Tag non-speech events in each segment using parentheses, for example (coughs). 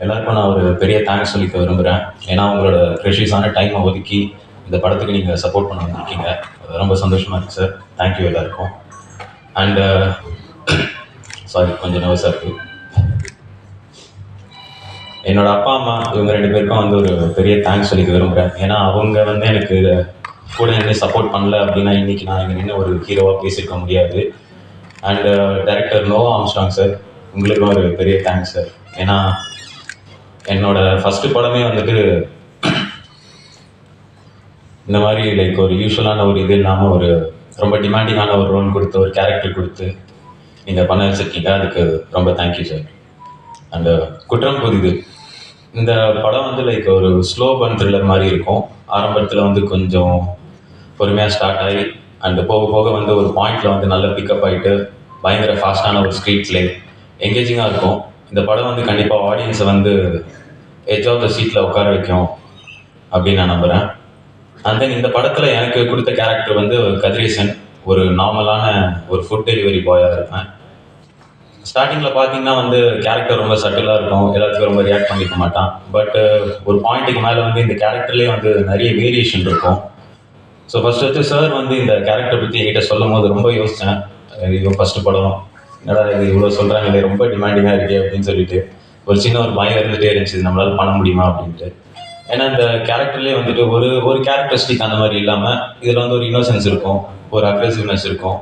எல்லாருக்கும் நான் ஒரு பெரிய தேங்க்ஸ் சொல்லிக்க விரும்புகிறேன் ஏன்னா உங்களோட ப்ரெஷியஸான டைமை ஒதுக்கி இந்த படத்துக்கு நீங்கள் சப்போர்ட் பண்ண வந்திருக்கீங்க. அது ரொம்ப சந்தோஷமாக இருக்குது சார் தேங்க்யூ எல்லாருக்கும். அண்டு சாரி (coughs) கொஞ்சம் நர்வஸாக இருக்குது என்னோட அப்பா அம்மா இவங்க ரெண்டு பேருக்கும் வந்து ஒரு பெரிய தேங்க்ஸ் சொல்லிக்க விரும்புகிறேன் ஏன்னா அவங்க வந்து எனக்கு கூட நின்று சப்போர்ட் பண்ணல அப்படின்னா இன்றைக்கி நான் இங்கே நின்று ஒரு ஹீரோவாக பேசியிருக்க முடியாது. And director uh, Noah Armstrong sir உங்களுக்கும் ஒரு பெரிய தேங்க்ஸ் சார் ஏன்னா என்னோட ஃபஸ்ட்டு படமே வந்துட்டு இந்த மாதிரி லைக் ஒரு யூஸ்வலான ஒரு இது இல்லாமல் ஒரு ரொம்ப டிமாண்டிங்கான ஒரு ரோல் கொடுத்து ஒரு கேரக்டர் கொடுத்து நீங்கள் பண்ண வச்சுருக்கீங்க அதுக்கு ரொம்ப தேங்க்யூ சார் அண்டு குற்றம் புதிது இந்த படம் வந்து லைக் ஒரு ஸ்லோ பன் த்ரில்லர் மாதிரி இருக்கும். ஆரம்பத்தில் வந்து கொஞ்சம் பொறுமையாக ஸ்டார்ட் ஆகி அண்ட் போக போக வந்து ஒரு பாயிண்டில் வந்து நல்லா பிக்கப் ஆகிட்டு பயங்கர ஃபாஸ்ட்டான ஒரு ஸ்க்ரீன் பிளே எங்கேஜிங்காக இருக்கும். இந்த படம் வந்து கண்டிப்பாக ஆடியன்ஸை வந்து எஜ் ஆஃப் த சீட்டில் உட்கார வைக்கும் அப்படின்னு நான் நம்புகிறேன் அண்ட் தென் இந்த படத்தில் எனக்கு கொடுத்த கேரக்டர் வந்து கதிரேசன். ஒரு நார்மலான ஒரு ஃபுட் டெலிவரி பாயாக இருப்பேன். ஸ்டார்டிங்கில் பார்த்தீங்கன்னா வந்து கேரக்டர் ரொம்ப சட்டிலாக இருக்கும். எல்லாத்துக்கும் ரொம்ப ரியாக்ட் பண்ணிக்க மாட்டான். பட் ஒரு பாயிண்ட்டுக்கு மேலே வந்து இந்த கேரக்டர்லேயே வந்து நிறைய வேரியேஷன் இருக்கும். ஸோ ஃபஸ்ட்டு வந்து சார் வந்து இந்த கேரக்டர் பற்றி என்கிட்ட சொல்லும் போது ரொம்ப யோசித்தேன் இது ஃபஸ்ட்டு படம். என்னடா இது இவ்வளோ சொல்கிறாங்களே ரொம்ப டிமாண்டிங்காக இருக்கே அப்படின்னு சொல்லிட்டு ஒரு சின்ன ஒரு பயம் இருந்துகிட்டே இருந்துச்சு. நம்மளால் பண்ண முடியுமா அப்படின்ட்டு. ஏன்னா இந்த கேரக்டர்லேயே வந்துட்டு ஒரு ஒரு கேரக்டரிஸ்டிக் அந்த மாதிரி இல்லாமல் இதில் வந்து ஒரு இன்னோசன்ஸ் இருக்கும் ஒரு அக்ரெசிவ்னஸ் இருக்கும்.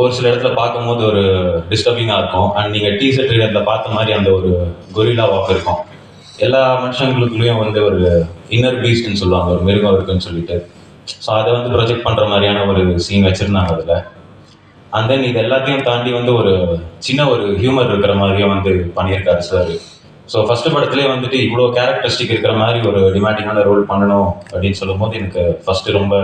ஒரு சில இடத்துல பார்க்கும்போது ஒரு டிஸ்டர்பிங்காக இருக்கும். அண்ட் நீங்கள் டீசர்ட் ட்ரெய்லரில் பார்த்த மாதிரி அந்த ஒரு கொரில்லா வாக் இருக்கும். எல்லா மனுஷங்களுக்குள்ளேயும் வந்து ஒரு இன்னர் பீஸ்ட்னு சொல்லுவாங்க ஒரு மிருகம் இருக்குன்னு சொல்லிட்டு. ஸோ அதை வந்து ப்ரொஜெக்ட் பண்ணுற மாதிரியான ஒரு சீன் வச்சுருந்தாங்க அதில். அண்ட் தென் இது எல்லாத்தையும் தாண்டி வந்து ஒரு சின்ன ஒரு ஹியூமர் இருக்கிற மாதிரியே வந்து பண்ணியிருக்காரு சார் ஸோ ஃபஸ்ட்டு படத்துலேயே வந்துட்டு இவ்வளோ கேரக்டரிஸ்டிக் இருக்கிற மாதிரி ஒரு டிமாண்டிங்கான ரோல் பண்ணணும் அப்படின்னு சொல்லும்போது எனக்கு ஃபஸ்ட்டு ரொம்ப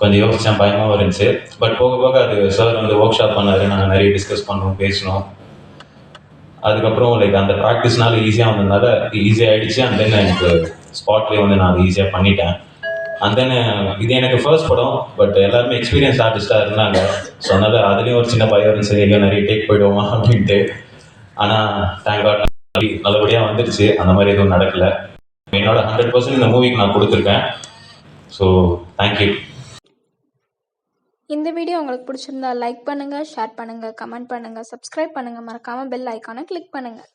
கொஞ்சம் யோசித்தேன் பயமாகவும் இருந்துச்சு. பட் போக போக அது சார் வந்து ஒர்க் ஷாப் பண்ணார் நாங்கள் நிறைய டிஸ்கஸ் பண்ணோம் பேசினோம். அதுக்கப்புறம் லைக் அந்த ப்ராக்டிஸ்னால ஈஸியாக வந்ததுனால ஈஸியாக ஆகிடுச்சு அண்ட் தென் எனக்கு ஸ்பாட்லேயே வந்து நான் அதை ஈஸியாக பண்ணிட்டேன். அண்ட் தென் இது எனக்கு ஃபர்ஸ்ட் படம் பட் எல்லாருமே எக்ஸ்பீரியன்ஸ் ஆர்டிஸ்டாக இருந்தாங்க. ஸோ அதனால் அதுலேயும் ஒரு சின்ன பயம் இருந்துச்சு. ஐயோ நிறைய டேக் போயிடுவோமா? அப்படின்ட்டு. ஆனால் தேங்க் காட் நல்லபடியாக வந்துடுச்சு அந்த மாதிரி எதுவும் நடக்கல. என்னோட ஹண்ட்ரட் பர்சன்ட் இந்த மூவிக்கு நான் கொடுத்துருக்கேன். ஸோ தேங்க்யூ இந்த வீடியோ உங்களுக்கு பிடிச்சிருந்தா லைக் பண்ணுங்கள் ஷேர் பண்ணுங்கள் கமெண்ட் பண்ணுங்கள் சப்ஸ்கிரைப் பண்ணுங்கள் மறக்காமல் பெல் ஐக்கானை கிளிக் பண்ணுங்கள்